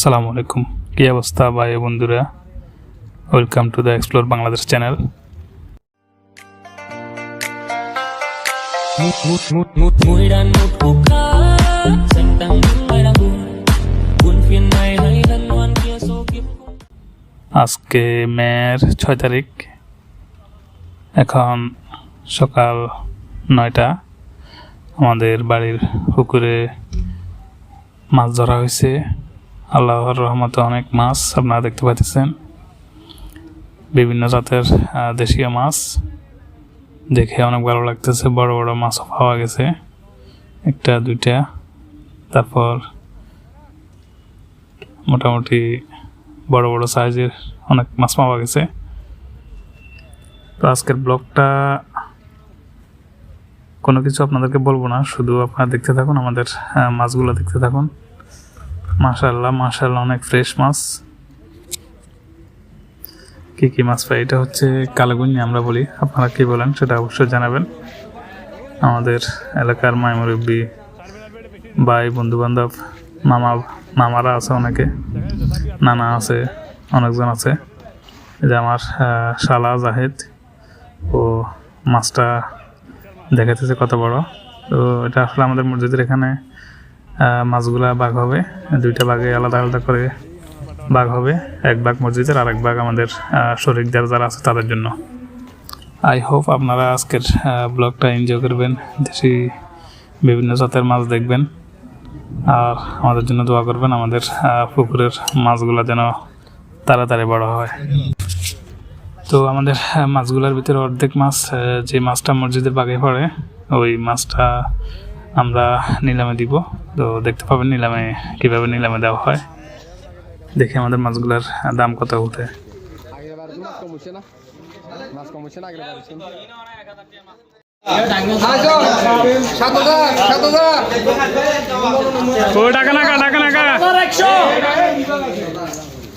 আসসালামু আলাইকুম। কী অবস্থা ভাই বন্ধুরা? Welcome to the explore Bangladesh channel আজকে মেয়ের ছয় তারিখ। এখন সকাল নয়টা। আমাদের বাড়ির পুকুরে মাছ ধরা হয়েছে। আল্লাহর রহমতে অনেক মাছ আপনারা দেখতে পাচ্ছেন বিভিন্ন জাতের দেশীয় মাছ। দেখে অনেক ভালো লাগতেছে, বড় বড় মাছও পাওয়া গেছে। একটা, দুইটা, তারপর মোটামুটি বড় বড় সাইজের অনেক মাছ পাওয়া গেছে। তো আজকের ব্লগটা কোনো কিছু আপনাদেরকে বলব না, শুধু আপনারা দেখতে থাকুন, আমাদের মাছগুলো দেখতে থাকুন। মাশাল্লাহ মাশাল্লাহ অনেক ফ্রেশ মাছ। কি কি মাছ পাই এটা হচ্ছে কালাগুঞ্জি আমরা বলি। আপনারা কি বলেন সেটা অবশ্যই জানাবেন। আমাদের এলাকার মায়মুরব্বী ভাই বন্ধু বান্ধব মামা, মামারা আছে অনেকে, নানা আছে, অনেকজন আছে। যে আমার শালা জাহেদ, ও মাছটা দেখাতেছে কত বড়। তো এটা আসলে আমাদের মসজিদের এখানে মাছগুলা বাঘ হবে। দুইটা বাঘে আলাদা আলাদা করে বাঘ হবে। এক বাঘ মসজিদের আর এক বাঘ আমাদের আহ, শরিক যারা আছে তাদের জন্য। আই হোপ আপনারা আজকের ব্লগটা এনজয় করবেন। দেশি বিভিন্ন জাতের মাছ দেখবেন। আর আমাদের জন্য দোয়া করবেন আমাদের পুকুরের মাছগুলো যেন তাড়াতাড়ি বড় হয়। তো আমাদের মাছগুলোর ভিতরে অর্ধেক মাছ যে মাছটা মসজিদের বাগে পড়ে ওই মাছটা আমরা নিলামে দিব। তো দেখতে পাবেন নিলামে কীভাবে নিলামে দেওয়া হয়। দেখি আমাদের মাছগুলোর দাম কত উঠে ও টাকা টাকা নাকা।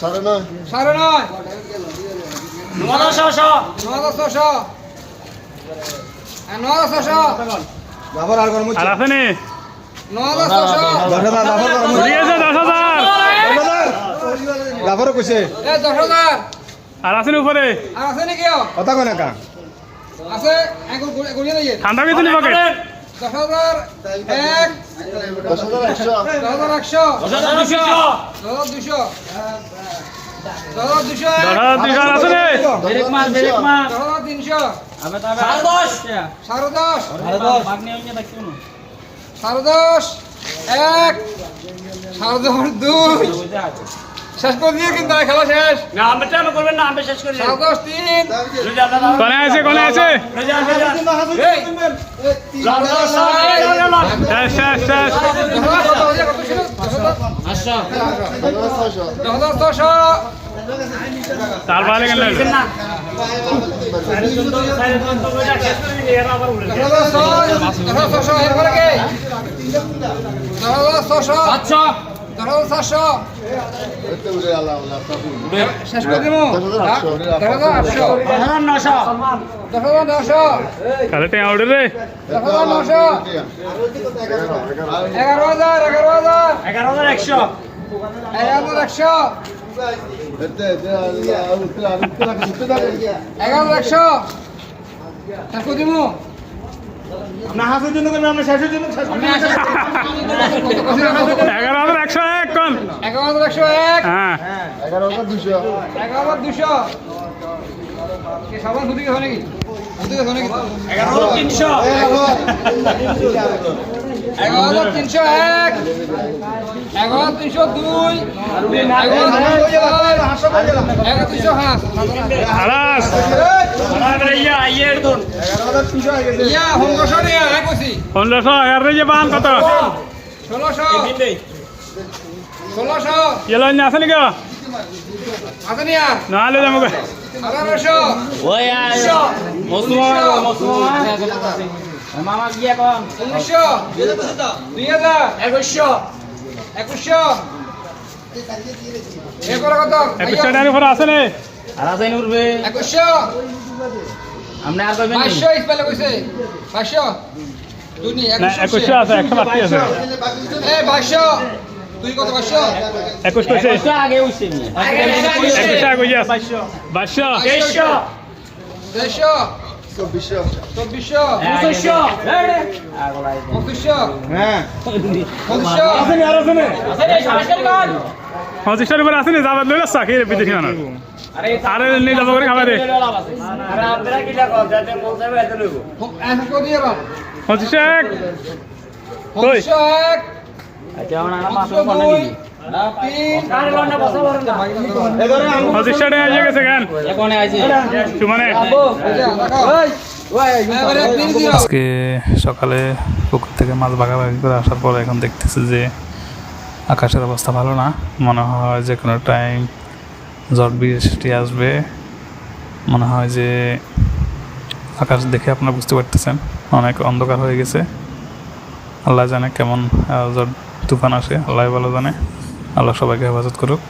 সাড়ে নয় সাড়ে নয় ন ছশো ন? ছশো ন ছশো আর আছে আর আছে উপরে? কথা কয় নিয়ে ঠান্ডা কিছু। নি দশ হাজার এক। দশ হাজার একশো। দশ হাজার দুশো দশ হাজার দুশো দশ হাজার দুশো এক দশ নি সাড়ে দশ। সাড়ে দশ এক সাড়ে দশ দুই। শেষ করে দিয়ে কিন্তু খেলা শেষ। সাড়ে দশ তিন। কোনে আছে কোনে আছে? এই, সাড়ে শেষ শেষ শেষ দশ হয়েছে? কত ছিল? দশ হাজার- দশ। হাজার ছশো তার বাইরে গেলেন আচ্ছা শেষ করে দিব আটশো নশো দশ হাজার নশো কালে টেঁ উঠে রে দশ হাজার নশো এগারো হাজার এগারো হাজার। এগারো হাজার একশো। এগারো হাজার একশো। এগারো একশো। দিব না হাসের জন্য করবে আমরা শেষের এগারো হাজার একশো এক কোন। এগারো হাজার একশো এক। হ্যাঁ। এগারো হাজার দুশো। কে সবার হুদি গেছে নাকি? হুদি গেছে নাকি? এগারো তিনশো। এগারো হাজার তিনশো এক এগারো হাজার তিনশো দুই এগারো তিনশো হাঁস নিয়ে পনেরোশো এগারো যে কত ষোলোশো ষোলোশো আছে নাকি? আছে নি আর না যাব মামা গিয়া কম উনিশশো দুই হাজার একুশশো একুশশো একুশশো টাকার উপরে আছে নে। আর আছে উঠবে একুশশো আপনি আর করবেন নি? বাইশশো স্পেলে কইছে বাইশশো দুই একুশশো আছে একশো বাকি আছে। এ একুশ আগে বাইশশো তেইশশো চব্বিশশো। চব্বিশশো? পঁচিশশো। পঁচিশশো? হ্যাঁ। পঁচিশশো? উপরে যাবার লইলে চাকি বিদেশি মানুষ আরে নিয়ে যাব করে পঁচিশশো এক। পঁচিশশো এক। টাকা সুমানে? আজকে সকালে পুকুর থেকে মাছ ভাগাভাগি করে আসার পর এখন দেখতেছি যে আকাশের অবস্থা ভালো না। মনে হয় যে কোনো টাইম ঝড় বৃষ্টি আসবে। মনে হয় যে আকাশ দেখে আপনারা বুঝতে পারতেছেন, অনেক অন্ধকার হয়ে গেছে। আল্লাহ জানে কেমন ঝড় তুফান আসে আল্লাহ ভালো জানে। আল্লাহ সবাইকে হেফাজত করুক।